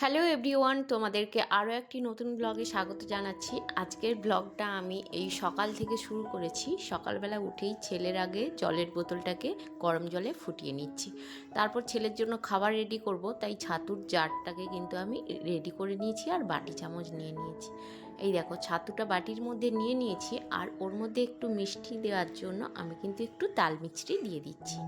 Hello everyone তোমাদেরকে আরও একটি নতুন ব্লগে স্বাগত জানাচ্ছি। আজকের ব্লগটা আমি এই সকাল থেকে শুরু করেছি। সকালবেলা উঠেই ছেলের আগে জলের বোতলটাকে গরম জলে ফুটিয়ে নিচ্ছি। তারপর ছেলের জন্য খাবার রেডি করব, তাই ছাতুর জারটাকে কিন্তু আমি রেডি করে নিয়েছি আর বাটি চামচ নিয়ে নিয়েছি। এই দেখো, ছাতুটা বাটির মধ্যে নিয়ে নিয়েছি আর ওর মধ্যে একটু মিষ্টি দেওয়ার জন্য আমি কিন্তু একটু তাল মিছরি দিয়ে দিচ্ছি।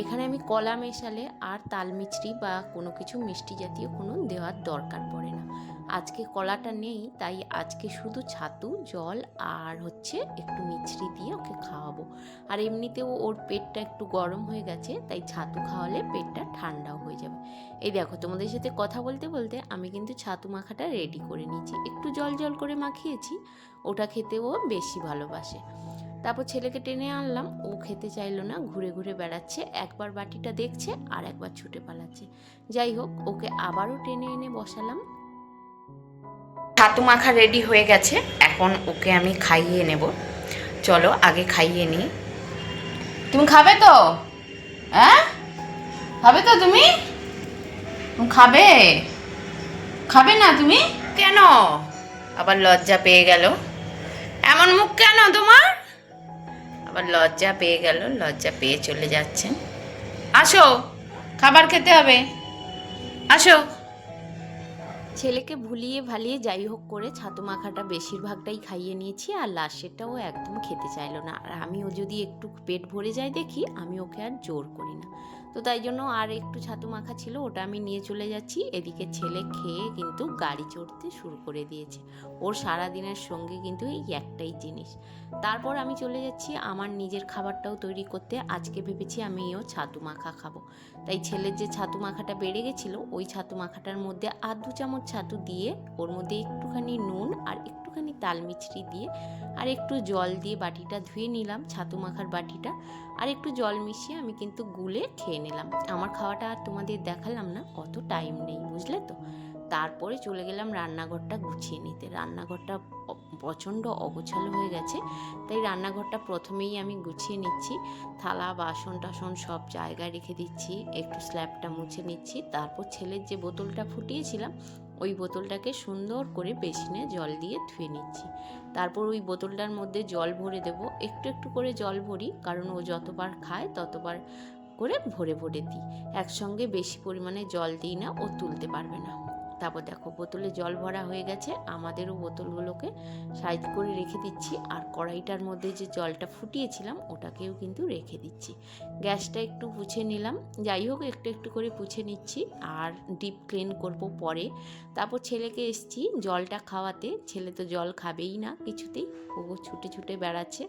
এখানে আমি কলা মেশালে আর তাল মিছরি বা কোনো কিছু মিষ্টি জাতীয় কোনো দেওয়ার দরকার পড়ে না। আজকে কলাটা নেই, তাই আজকে শুধু ছাতু, জল আর হচ্ছে একটু মিছরি দিয়ে ওকে খাওয়াবো। আর এমনিতেও ওর পেটটা একটু গরম হয়ে গেছে, তাই ছাতু খাওয়ালে পেটটা ঠান্ডাও হয়ে যাবে। এই দেখো, তোমাদের সাথে কথা বলতে বলতে আমি কিন্তু ছাতু মাখাটা রেডি করে নিয়েছি। একটু জল জল করে মাখিয়েছি, ওটা খেতেও বেশি ভালোবাসে। তারপর ছেলেকে টেনে আনলাম, ও খেতে চাইলো না, ঘুরে ঘুরে বেড়াচ্ছে, একবার বাটিটা দেখছে আর একবার ছুটে পালাচ্ছে। যাই হোক, ওকে আবারও টেনে এনে বসালাম ছাতু মাখা রেডি হয়ে গেছে। এখন ওকে আমি খাইয়ে নেব। চলো, আগে খাইয়ে নিই। তুমি খাবে তো? হ্যাঁ খাবে তো তুমি? খাবে? খাবে না তুমি? কেন? আবার লজ্জা পেয়ে গেল। এমন মুখ কেন তোমার? আবার লজ্জা পেয়ে গেল, লজ্জা পেয়ে চলে যাচ্ছেন আসো, খাবার খেতে হবে। আসো। ছেলেকে ভুলিয়ে ভালিয়ে যাই হোক করে ছাতু মাখাটা বেশিরভাগটাই খাইয়ে নিয়েছি আর লাস্টেরটাও একদম খেতে চাইলো না। আর আমিও যদি একটু পেট ভরে যায় দেখি, আমি ওকে আর জোর করি না। তো তাই জন্য আর একটু ছাতু মাখা ছিল, ওটা আমি নিয়ে চলে যাচ্ছি। এদিকে ছেলে খেয়ে কিন্তু গাড়ি চড়তে শুরু করে দিয়েছে। ওর সারা দিনের সঙ্গে কিন্তু এই একটাই জিনিস। তারপর আমি চলে যাচ্ছি আমার নিজের খাবারটাও তৈরি করতে। আজকে ভেবেছি আমিও ছাতু মাখা খাব। তাই ছেলের যে ছাতু মাখাটা বেড়ে গেছিল, ওই ছাতু মাখাটার মধ্যে আর দু চামচ ছাতু দিয়ে ওর মধ্যে একটুখানি নুন আর একটুখানি তাল মিছরি দিয়ে আর একটু জল দিয়ে বাটিটা ধুয়ে নিলাম, ছাতু মাখার বাটিটা। আর একটু জল মিশিয়ে আমি কিন্তু গুলে খেয়ে নিলাম। আমার খাওয়াটা আর তোমাদের দেখালাম না, অত টাইম নেই, বুঝলে তো? তারপরে চলে গেলাম রান্নাঘরটা গুছিয়ে নিতে। রান্নাঘরটা প্রচণ্ড অগোছালো হয়ে গেছে, তাই রান্নাঘরটা প্রথমেই আমি গুছিয়ে নিচ্ছি। থালা, বাসন টাসন সব জায়গায় রেখে দিচ্ছি, একটু স্ল্যাবটা মুছে নিচ্ছি। তারপর ছেলের যে বোতলটা ফুটিয়েছিলাম ওই বোতলটাকে সুন্দর করে বেসিনে জল দিয়ে ধুয়ে নিচ্ছি। তারপর ওই বোতলটার মধ্যে জল ভরে দেব। একটু একটু করে জল ভরি, কারণ ও যতবার খায় ততবার করে ভরে ভরে দিই। একসঙ্গে বেশি পরিমাণে জল দিই না, ও তুলতে পারবে না। তারপর দেখো, বোতলে জল ভরা হয়ে গেছে, আমাদেরও বোতলগুলোকে সাইজ করে রেখে দিচ্ছি। আর কড়াইটার মধ্যে যে জলটা ফুটিয়েছিলাম, ওটাকেও কিন্তু রেখে দিচ্ছি। গ্যাসটা একটু পুছে নিলাম। যাই হোক, একটু একটু করে পুছে নিচ্ছি আর ডিপ ক্লিন করব পরে। তারপর ছেলেকে এসছি জলটা খাওয়াতে। ছেলে তো জল খাবেই না কিছুতেই, ও ছুটে ছুটে বেড়াচ্ছে।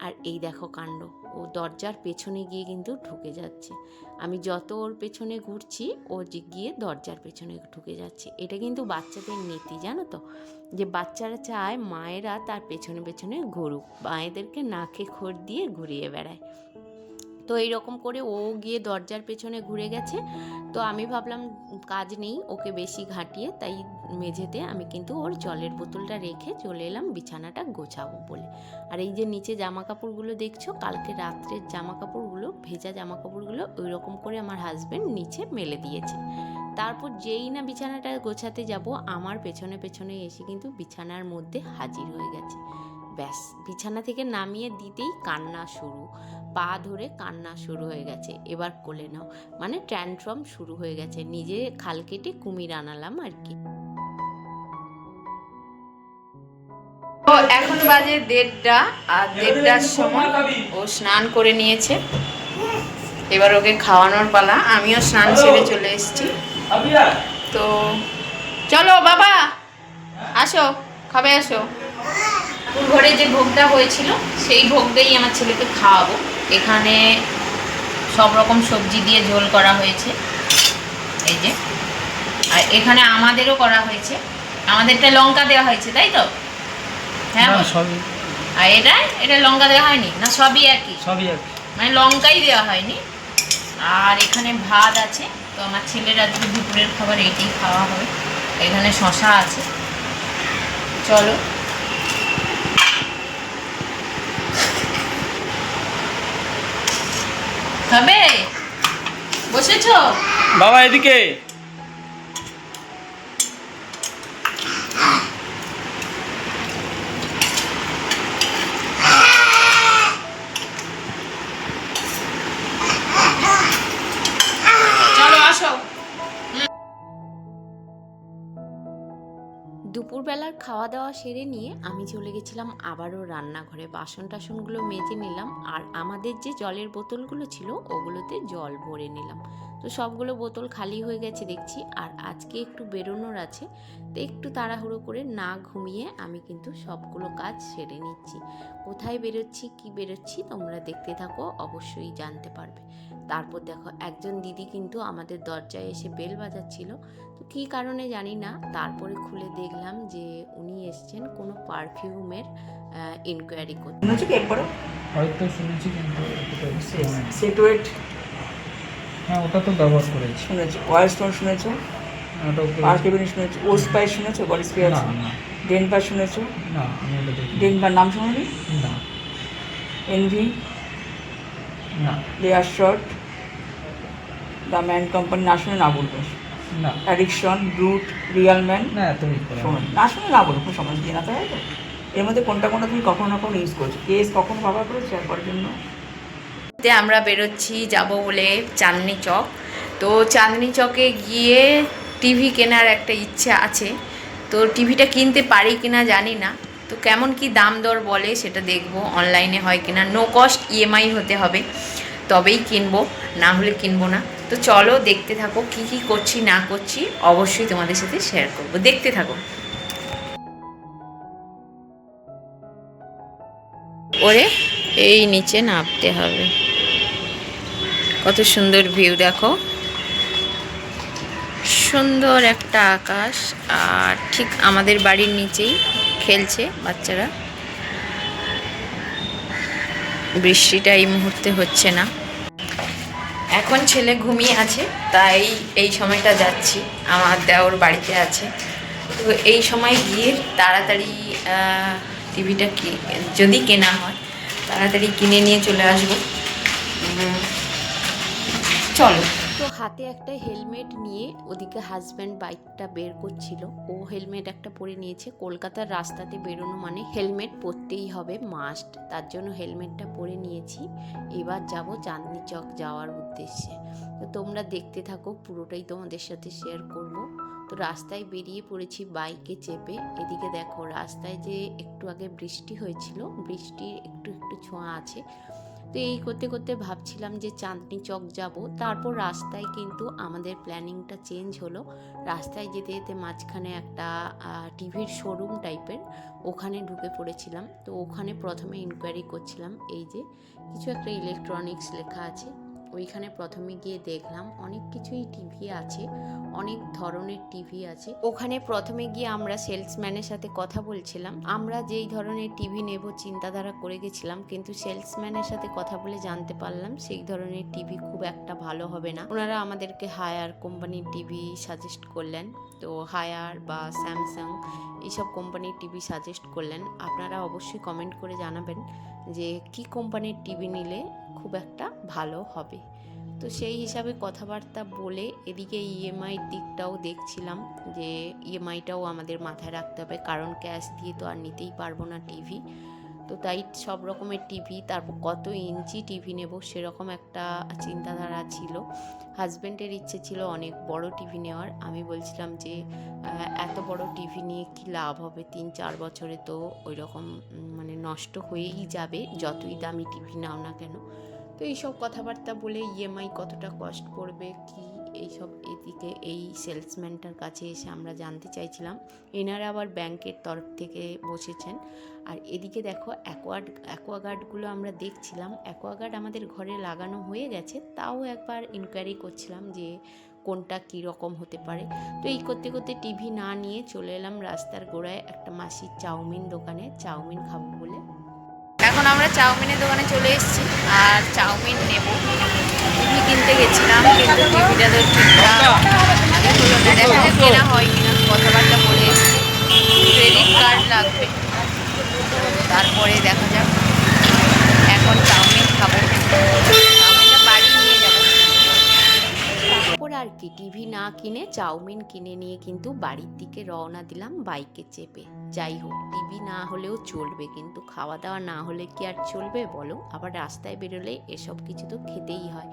আর এই দেখো কাণ্ড। ও দরজার পেছনে গিয়ে কিন্তু ঢুকে যাচ্ছে। আমি যত ওর পেছনে ঘুরছি, ও যে গিয়ে দরজার পেছনে ঢুকে যাচ্ছে। এটা কিন্তু বাচ্চাদের নীতি, জানো তো? যে বাচ্চারা চায় মায়েরা তার পেছনে পেছনে ঘুরুক, মায়েদেরকে নাকে খোর দিয়ে ঘুরিয়ে বেড়ায়। তো এইরকম করে ও গিয়ে দরজার পেছনে ঘুরে গেছে। তো আমি ভাবলাম, কাজ নেই, ওকে বেশি ঘাটিয়ে, তাই মেঝেতে আমি কিন্তু ওর জলের বোতলটা রেখে চলে এলাম বিছানাটা গোছাবো বলে। আর এই যে নিচে জামা কাপড়গুলো দেখছ, কালকে রাত্রের জামা কাপড়গুলো ভেজা জামা কাপড়গুলো ওই রকম করে আমার হাজবেন্ড নিচে মেলে দিয়েছে। তারপর যেই না বিছানাটা গোছাতে যাব, আমার পেছনে পেছনে এসে কিন্তু বিছানার মধ্যে হাজির হয়ে গেছে। ব্যাস, বিছানা থেকে নামিয়ে দিতেই কান্না শুরু। পা ধরে কান্না শুরু হয়ে গেছে। এবার কোলে নাও। মানে ট্যান্ট্রম শুরু হয়ে গেছে। নিজে খাল কেটে কুমির আনালাম আর কি। বাজে দেড়টা আর দেড়টার সময় ও স্নান করে নিয়েছে। এবার ওকে খাওয়ানোর পালা। আমিও স্নান সেরে চলে এসেছি। তো চলো বাবা আসো খাবে আসো? ঘরে যে ভোগটা হয়েছিল সেই ভোগটাই আমার ছেলেকে খাওয়াবো। এখানে সব রকম সবজি দিয়ে ঝোল করা হয়েছে। এই যে। আর এখানে আমাদেরও করা হয়েছে। আমাদেরটা লঙ্কা দেওয়া হয়েছে তাই তো? হ্যাঁ না, সবই আর এটা? এটা লঙ্কা দেওয়া হয়নি? না সবই একই? সবই কি। মানে লঙ্কাই দেওয়া হয়নি। আর এখানে ভাত আছে তো আমার ছেলের আজকে দুপুরের খাবার এইটাই খাওয়া হবে। এখানে শশা আছে। চলো। খাবে বসেছো? বাবা এদিকে। দুপুরবেলার খাওয়া দাওয়া সেরে নিয়ে আমি চলে গেছিলাম আবারও রান্নাঘরে। বাসন টাসনগুলো মেজে নিলাম আর আমাদের যে জলের বোতলগুলো ছিল ওগুলোতে জল ভরে নিলাম। তো সবগুলো বোতল খালি হয়ে গেছে দেখছি আর আজকে একটু বেরোনোর আছে। তো একটু তাড়াহুড়ো করে না ঘুমিয়ে আমি কিন্তু সবগুলো কাজ সেরে নিচ্ছি। কোথায় বেরোচ্ছি, কি বেরোচ্ছি তোমরা দেখতে থাকো, অবশ্যই জানতে পারবে। তারপর দেখো একজন দিদি কিন্তু আমাদের দরজায় এসে বেল বাজাচ্ছিল। তো কী কারণে জানি না তারপরে খুলে দেখলাম যে উনি এসছেন কোনো পারফিউমের ইনকোয়ারি করতে। শুনেছো কি একবারও হয়তো শুনেছি হ্যাঁ ওটা তো ব্যবহার করেছি। শুনেছো। ওয়াইল্ড স্টোন শুনেছো? ওটা শুনেছো? ও স্পাই শুনেছো? বডি স্প্রে না আছে? ডেনভার শুনেছো? না ডেনভার নাম শুনুনি? না। এনভি না। Layer shot the Man Company না শুনে না বলব। না। অ্যাডিকশন ব্রুট রিয়াল ম্যান না এত শোনো না। শুনে না বলব সমস্যা দিয়ে না তাই তো। এর মধ্যে কোনটা কোনটা তুমি কখনো না কখনো ইউজ করছ? কেস কখন ব্যবহার করেছ শেয়ার করার জন্য আমরা বেরোচ্ছি যাব বলে চাঁদনি চক। তো চাঁদনি চকে গিয়ে টিভি কেনার একটা ইচ্ছে আছে। তো টিভিটা কিনতে পারি কিনা জানি না। তো কেমন কি দাম দর বলে সেটা দেখব অনলাইনে হয় কিনা। নো কস্ট ইএমআই হতে হবে, তবেই কিনবো, না হলে কিনবো না। তো চলো দেখতে থাকো, কি কি করছি, না করছি, অবশ্যই তোমাদের সাথে শেয়ার করব। দেখতে থাকো। ওরে, এই নিচে নামতে হবে। কত সুন্দর ভিউ দেখো। সুন্দর একটা আকাশ, আর ঠিক আমাদের বাড়ির নিচেই খেলছে বাচ্চারা। বৃষ্টিটা এই মুহূর্তে হচ্ছে না। এখন ছেলে ঘুমিয়ে আছে, তাই এই সময়টা যাচ্ছি। আমার দেওর বাড়িতে আছে। তো এই সময় গিয়ে তাড়াতাড়ি টিভিটা যদি কেনা হয়, তাড়াতাড়ি কিনে নিয়ে চলে আসব। চলো। হাতে একটা হেলমেট নিয়ে ওদিকে হাজব্যান্ড বাইকটা বের করছিল। ও হেলমেট একটা পরে নিয়েছে। কলকাতার রাস্তাতে বেরোনো মানে হেলমেট পরতেই হবে মাস্ট তার জন্য হেলমেটটা পরে নিয়েছি। এবার যাব চাঁদনি চক যাওয়ার উদ্দেশ্যে। তো তোমরা দেখতে থাকো, পুরোটাই তোমাদের সাথে শেয়ার করব। তো রাস্তায় বেরিয়ে পড়েছি বাইকে চেপে। এদিকে দেখো, রাস্তায় যে একটু আগে বৃষ্টি হয়েছিল, বৃষ্টির একটু একটু ছোঁয়া আছে। তো এই করতে করতে ভাবছিলাম যে চাঁদনি চক যাব। তারপর রাস্তায় কিন্তু আমাদের প্ল্যানিংটা চেঞ্জ হলো। রাস্তায় যেতে যেতে মাঝখানে একটা টিভির শোরুম টাইপের ওখানে ঢুকে পড়েছিলাম। তো ওখানে প্রথমে ইনকোয়ারি করছিলাম, এই যে কিছু একটা ইলেকট্রনিক্স লেখা আছে। ওইখানে প্রথমে গিয়ে দেখলাম অনেক কিছুই টিভি আছে, অনেক ধরনের টিভি আছে। ওখানে প্রথমে গিয়ে আমরা সেলসম্যানের সাথে কথা বলছিলাম। আমরা যেই ধরনের টিভি নেব চিন্তাধারা করে গেছিলাম, কিন্তু সেলসম্যানের সাথে কথা বলে জানতে পারলাম সেই ধরনের টিভি খুব একটা ভালো হবে না। ওনারা আমাদেরকে হায়ার কোম্পানির টিভি সাজেস্ট করলেন। তো হায়ার বা স্যামসাং এইসব কোম্পানির টিভি সাজেস্ট করলেন, আপনারা অবশ্যই কমেন্ট করে জানাবেন যে কি কোম্পানির টিভি নিলে খুব একটা ভালো হবে। তো সেই হিসাবে কথাবার্তা বলে এদিকে ইএমআই দিকটাও দেখছিলাম যে ইএমআইটাও আমাদের মাথায় রাখতে হবে, কারণ ক্যাশ দিয়ে তো আর নিতেই পারব না টিভি। তো তাই সব রকমের টিভি তারপর কত ইঞ্চি টিভি নেব সেরকম একটা চিন্তাধারা ছিল। হাজব্যান্ডের ইচ্ছে ছিল অনেক বড় টিভি নেওয়ার। আমি বলছিলাম যে এত বড় টিভি নিয়ে কি লাভ হবে? তিন চার বছরে তো ওই রকম মানে নষ্ট হয়েই যাবে, যতই দামি টিভি নাও না কেন। তো এইসব কথাবার্তা বলে ইএমআই কতটা কস্ট পড়বে কি এইসব এদিকে এই সেলসম্যানটার কাছে এসে আমরা জানতে চাইছিলাম। এনারা আবার ব্যাংকের তরফ থেকে বসেছেন। আর এদিকে দেখো অ্যাকোয়ার্ড অ্যাকোয়াগার্ডগুলো আমরা দেখছিলাম। অ্যাকোয়াগার্ড আমাদের ঘরে লাগানো হয়ে গেছে। তাও একবার ইনকোয়ারি করছিলাম যে কোনটা কী রকম হতে পারে। তো এই করতে করতে টিভি না নিয়ে চলে এলাম রাস্তার গোড়ায় একটা মাসির চাউমিন দোকানে। চাউমিন খাব বলে। এখন আমরা চাউমিনের দোকানে চলে এসেছি আর চাউমিন নেব। টিভি কিনতে গেছিলাম, কিন্তু টিভিটা তো ঠিকঠাক কেনা হয় কিনা কথাবার্তা বলে এসেছি। ক্রেডিট কার্ড লাগবে। তারপরে দেখা যাক, এখন চাউমিন খাব চাউমিনটা বাড়ি নিয়ে যাব কি টিভি না কিনে চাউমিন কিনে নিয়ে কিন্তু বাড়ির দিকে রওনা দিলাম বাইকে চেপে। যাই হোক, টিভি না হলেও চলবে কিন্তু খাওয়া দাওয়া না হলে কি আর চলবে বলো? আবার রাস্তায় বেরোলে এসব কিছু তো খেতেই হয়।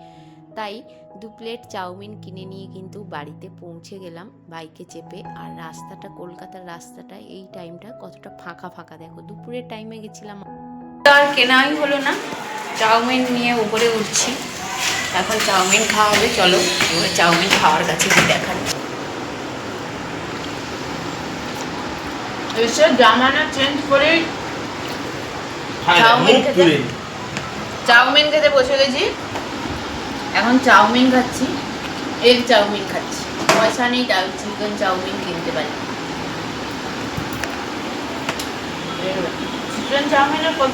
তাই দু প্লেট চাউমিন কিনে নিয়ে কিন্তু বাড়িতে পৌঁছে গেলাম বাইকে চেপে। আর রাস্তাটা, কলকাতার রাস্তাটা এই টাইমটা কতটা ফাঁকা ফাঁকা দেখো। দুপুরের টাইমে গেছিলাম। আর কেনাই হলো না। চাউমিন নিয়ে উপরে উঠছি। এখন চাউমিন খাওয়া হবে চলো চাউমিন খাওয়ার কাছে গিয়ে এসে জামানা চেঞ্জ করে চাউমিন খেতে। চাউমিন খেতে বসে গেছি। এখন চাউমিন খাচ্ছি এগ চাউমিন খাচ্ছি। পয়সা নেই তাই চিকেন চাউমিন কিনতে পারি। চিকেন চাউমিনের কত